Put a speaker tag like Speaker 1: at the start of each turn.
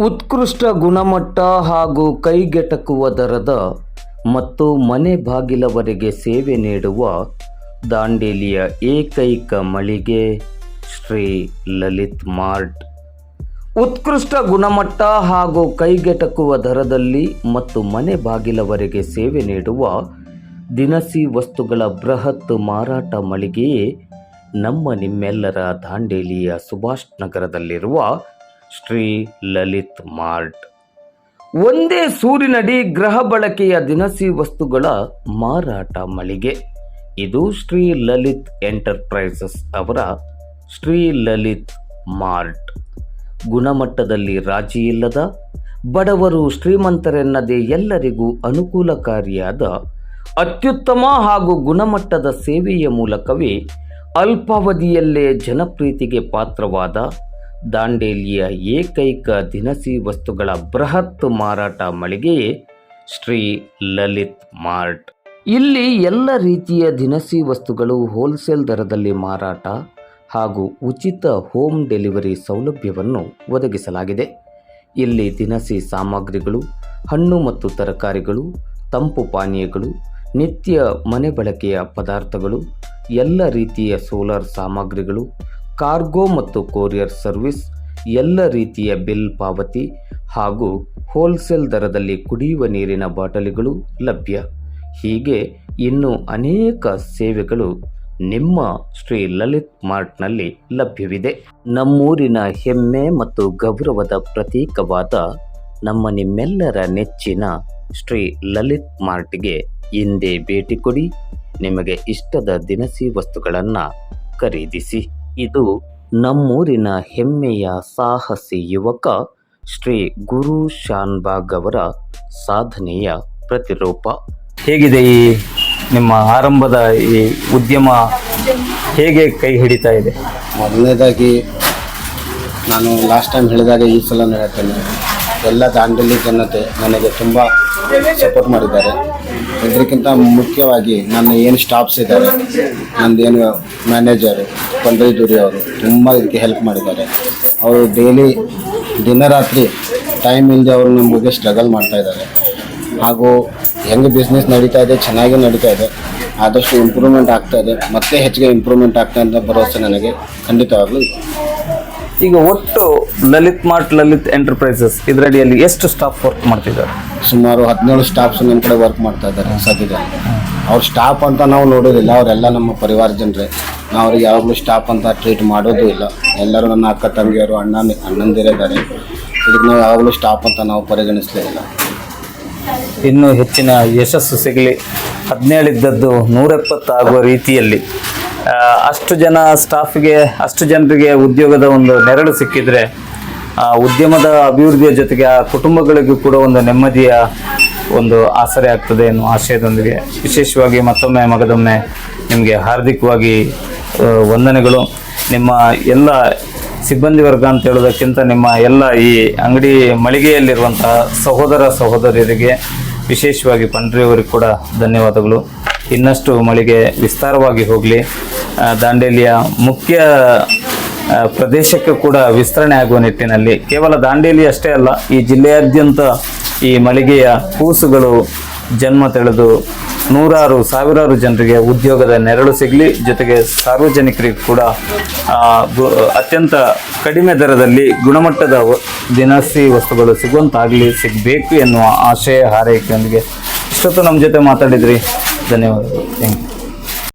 Speaker 1: ಉತ್ಕೃಷ್ಟ ಗುಣಮಟ್ಟ ಹಾಗೂ ಕೈಗೆಟಕುವ ದರದ ಮತ್ತು ಮನೆ ಬಾಗಿಲವರೆಗೆ ಸೇವೆ ನೀಡುವ ದಾಂಡೇಲಿಯ ಏಕೈಕ ಮಳಿಗೆ ಶ್ರೀ ಲಲಿತ್ ಮಾರ್ಟ್. ಉತ್ಕೃಷ್ಟ ಗುಣಮಟ್ಟ ಹಾಗೂ ಕೈಗೆಟಕುವ ದರದಲ್ಲಿ ಮತ್ತು ಮನೆ ಬಾಗಿಲವರೆಗೆ ಸೇವೆ ನೀಡುವ ದಿನಸಿ ವಸ್ತುಗಳ ಬೃಹತ್ ಮಾರಾಟ ಮಳಿಗೆಯೇ ನಮ್ಮ ನಿಮ್ಮೆಲ್ಲರ ದಾಂಡೇಲಿಯ ಸುಭಾಷ್ ನಗರದಲ್ಲಿರುವ ಶ್ರೀ ಲಲಿತ್ ಮಾರ್ಟ್. ಒಂದೇ ಸೂರಿನಡಿ ಗ್ರಹ ಬಳಕೆಯ ದಿನಸಿ ವಸ್ತುಗಳ ಮಾರಾಟ ಮಳಿಗೆ. ಇದು ಶ್ರೀ ಲಲಿತ್ ಎಂಟರ್ಪ್ರೈಸಸ್ ಅವರ ಶ್ರೀ ಲಲಿತ್ ಮಾರ್ಟ್. ಗುಣಮಟ್ಟದಲ್ಲಿ ರಾಜಿ ಇಲ್ಲದ ಬಡವರು ಶ್ರೀಮಂತರೆನ್ನದೇ ಎಲ್ಲರಿಗೂ ಅನುಕೂಲಕಾರಿಯಾದ ಅತ್ಯುತ್ತಮ ಹಾಗೂ ಗುಣಮಟ್ಟದ ಸೇವೆಯ ಮೂಲಕವೇ ಅಲ್ಪಾವಧಿಯಲ್ಲೇ ಜನಪ್ರೀತಿಗೆ ಪಾತ್ರವಾದ ದಾಂಡೇಲಿಯ ಏಕೈಕ ದಿನಸಿ ವಸ್ತುಗಳ ಬೃಹತ್ ಮಾರಾಟ ಮಳಿಗೆಯೇ ಶ್ರೀ ಲಲಿತ್ ಮಾರ್ಟ್. ಇಲ್ಲಿ ಎಲ್ಲ ರೀತಿಯ ದಿನಸಿ ವಸ್ತುಗಳು ಹೋಲ್ಸೇಲ್ ದರದಲ್ಲಿ ಮಾರಾಟ ಹಾಗೂ ಉಚಿತ ಹೋಮ್ ಡೆಲಿವರಿ ಸೌಲಭ್ಯವನ್ನು ಒದಗಿಸಲಾಗಿದೆ. ಇಲ್ಲಿ ದಿನಸಿ ಸಾಮಗ್ರಿಗಳು, ಹಣ್ಣು ಮತ್ತು ತರಕಾರಿಗಳು, ತಂಪು ಪಾನೀಯಗಳು, ನಿತ್ಯ ಮನೆ ಬಳಕೆಯ ಪದಾರ್ಥಗಳು, ಎಲ್ಲ ರೀತಿಯ ಸೋಲಾರ್ ಸಾಮಗ್ರಿಗಳು ಕಾರ್ಗೋ ಮತ್ತು ಕೊರಿಯರ್ ಸರ್ವಿಸ್ ಎಲ್ಲ ರೀತಿಯ ಬಿಲ್ ಪಾವತಿ ಹಾಗೂ ಹೋಲ್ಸೇಲ್ ದರದಲ್ಲಿ ಕುಡಿಯುವ ನೀರಿನ ಬಾಟಲಿಗಳು ಲಭ್ಯ. ಹೀಗೆ ಇನ್ನೂ ಅನೇಕ ಸೇವೆಗಳು ನಿಮ್ಮ ಶ್ರೀ ಲಲಿತ್ ಮಾರ್ಟ್ನಲ್ಲಿ ಲಭ್ಯವಿದೆ. ನಮ್ಮೂರಿನ ಹೆಮ್ಮೆ ಮತ್ತು ಗೌರವದ ಪ್ರತೀಕವಾದ ನಮ್ಮ ನಿಮ್ಮೆಲ್ಲರ ನೆಚ್ಚಿನ ಶ್ರೀ ಲಲಿತ್ ಮಾರ್ಟ್ಗೆ ಹಿಂದೆ ಭೇಟಿ ಕೊಡಿ. ನಿಮಗೆ ಇಷ್ಟದ ದಿನಸಿ ವಸ್ತುಗಳನ್ನು ಖರೀದಿಸಿ. ಇದು ನಮ್ಮೂರಿನ ಹೆಮ್ಮೆಯ ಸಾಹಸಿ ಯುವಕ ಶ್ರೀ ಗುರು ಶಾನ್ಬಾಗ್ ಅವರ ಸಾಧನೆಯ ಪ್ರತಿರೂಪ. ಹೇಗಿದೆ ಈ ನಿಮ್ಮ ಆರಂಭದ ಈ ಉದ್ಯಮ? ಹೇಗೆ ಕೈ ಹಿಡಿತಾ ಇದೆ?
Speaker 2: ಮೊದಲನೇದಾಗಿ ನಾನು ಲಾಸ್ಟ್ ಟೈಮ್ ಹೇಳಿದಾಗ ಈ ಸಲ ಹೇಳ್ತೇನೆ ಎಲ್ಲ ದಾಂಡಲಿ ಜನತೆ ನನಗೆ ತುಂಬ ಸಪೋರ್ಟ್ ಮಾಡಿದ್ದಾರೆ. ಇದಕ್ಕಿಂತ ಮುಖ್ಯವಾಗಿ ನನ್ನ ಏನು ಸ್ಟಾಫ್ಸ್ ಇದ್ದಾರೆ, ನಂದೇನು ಮ್ಯಾನೇಜರು ಕೊಂಡೈದೂರಿ ಅವರು ತುಂಬ ಇದಕ್ಕೆ ಹೆಲ್ಪ್ ಮಾಡಿದ್ದಾರೆ. ಅವರು ಡೈಲಿ ದಿನ ರಾತ್ರಿ ಟೈಮ್ ಇಲ್ಲದೆ ಅವರು ನಮಗೆ ಸ್ಟ್ರಗಲ್ ಮಾಡ್ತಾ ಇದ್ದಾರೆ. ಹಾಗೂ ಹೆಂಗೆ ಬಿಸ್ನೆಸ್ ನಡೀತಾ ಇದೆ, ಚೆನ್ನಾಗಿ ನಡೀತಾ ಇದೆ, ಆದಷ್ಟು ಇಂಪ್ರೂವ್ಮೆಂಟ್ ಆಗ್ತಾ ಇದೆ, ಮತ್ತೆ ಹೆಚ್ಚಿಗೆ ಇಂಪ್ರೂವ್ಮೆಂಟ್ ಆಗ್ತಾ ಅಂತ ಭರವಸೆ ನನಗೆ ಖಂಡಿತವಾಗಲೂ
Speaker 1: ಈಗ ಒಟ್ಟು ಲಲಿತ್ ಮಾರ್ಟ್ ಲಲಿತ್ ಎಂಟರ್ಪ್ರೈಸಸ್ ಇದರಡಿಯಲ್ಲಿ ಎಷ್ಟು ಸ್ಟಾಫ್ ವರ್ಕ್ ಮಾಡ್ತಿದ್ದಾರೆ?
Speaker 2: ಸುಮಾರು ಹದಿನೇಳು ಸ್ಟಾಫ್ಸ್ ನಮ್ಮ ಕಡೆ ವರ್ಕ್ ಮಾಡ್ತಾ ಇದ್ದಾರೆ ಸದ್ಯದಲ್ಲಿ ಅವ್ರ ಸ್ಟಾಫ್ ಅಂತ ನಾವು ನೋಡೋದಿಲ್ಲ ಅವರೆಲ್ಲ ನಮ್ಮ ಪರಿವಾರ ಜನರೇ ನಾವು ಅವ್ರಿಗೆ ಯಾವಾಗಲೂ ಸ್ಟಾಫ್ ಅಂತ ಟ್ರೀಟ್ ಮಾಡೋದು ಇಲ್ಲ. ಎಲ್ಲರೂ ನನ್ನ ಅಕ್ಕ ತಂಗಿಯರು ಅಣ್ಣ ಅಣ್ಣಂದಿರಿದ್ದಾರೆ ಇದಕ್ಕೆ ನಾವು ಯಾವಾಗಲೂ ಸ್ಟಾಫ್ ಅಂತ ನಾವು ಪರಿಗಣಿಸಲೇ ಇಲ್ಲ.
Speaker 1: ಇನ್ನೂ ಹೆಚ್ಚಿನ ಯಶಸ್ಸು ಸಿಗಲಿ. ಹದಿನೇಳಿದ್ದದ್ದು ನೂರೆಪ್ಪತ್ತು ಆಗುವ ರೀತಿಯಲ್ಲಿ ಅಷ್ಟು ಜನ ಸ್ಟಾಫ್ಗೆ ಅಷ್ಟು ಜನರಿಗೆ ಉದ್ಯೋಗದ ಒಂದು ನೆರಳು ಸಿಕ್ಕಿದ್ರೆ ಉದ್ಯಮದ ಅಭಿವೃದ್ಧಿಯ ಜೊತೆಗೆ ಆ ಕುಟುಂಬಗಳಿಗೂ ಕೂಡ ಒಂದು ನೆಮ್ಮದಿಯ ಒಂದು ಆಸರೆ ಆಗ್ತದೆ ಎನ್ನುವ ಆಶಯದೊಂದಿಗೆ. ವಿಶೇಷವಾಗಿ ಮತ್ತೊಮ್ಮೆ ಮಗದೊಮ್ಮೆ ನಿಮಗೆ ಹಾರ್ದಿಕವಾಗಿ ವಂದನೆಗಳು. ನಿಮ್ಮ ಎಲ್ಲ ಸಿಬ್ಬಂದಿ ವರ್ಗ ಅಂತ ಹೇಳೋದಕ್ಕಿಂತ ನಿಮ್ಮ ಎಲ್ಲ ಈ ಅಂಗಡಿ ಮಳಿಗೆಯಲ್ಲಿರುವಂತಹ ಸಹೋದರ ಸಹೋದರಿಯರಿಗೆ ವಿಶೇಷವಾಗಿ ಪಂಡ್ರಿಯವರಿಗೆ ಕೂಡ ಧನ್ಯವಾದಗಳು. ಇನ್ನಷ್ಟು ಮಳಿಗೆ ವಿಸ್ತಾರವಾಗಿ ಹೋಗಲಿ. ದಾಂಡೇಲಿಯ ಮುಖ್ಯ ಪ್ರದೇಶಕ್ಕೆ ಕೂಡ ವಿಸ್ತರಣೆ ಆಗುವ ನಿಟ್ಟಿನಲ್ಲಿ ಕೇವಲ ದಾಂಡೇಲಿ ಅಷ್ಟೇ ಅಲ್ಲ, ಈ ಜಿಲ್ಲೆಯಾದ್ಯಂತ ಈ ಮಳಿಗೆಯ ಕೂಸುಗಳು ಜನ್ಮ ತಳೆದು ನೂರಾರು, ಸಾವಿರಾರು ಜನರಿಗೆ ಉದ್ಯೋಗದ ನೆರಳು ಸಿಗಲಿ, ಜೊತೆಗೆ ಸಾರ್ವಜನಿಕರಿಗೆ ಕೂಡ ಅತ್ಯಂತ ಕಡಿಮೆ ದರದಲ್ಲಿ ಗುಣಮಟ್ಟದ ದಿನಸಿ ವಸ್ತುಗಳು ಸಿಗುವಂತಾಗಲಿ, ಸಿಗಬೇಕು ಎನ್ನುವ ಆಶಯ, ಹಾರೈಕೆಯೊಂದಿಗೆ. ಇಷ್ಟೊತ್ತು ನಮ್ಮ ಜೊತೆ ಮಾತಾಡಿದ್ರಿ. ಧನ್ಯವಾದಗಳು. Thank you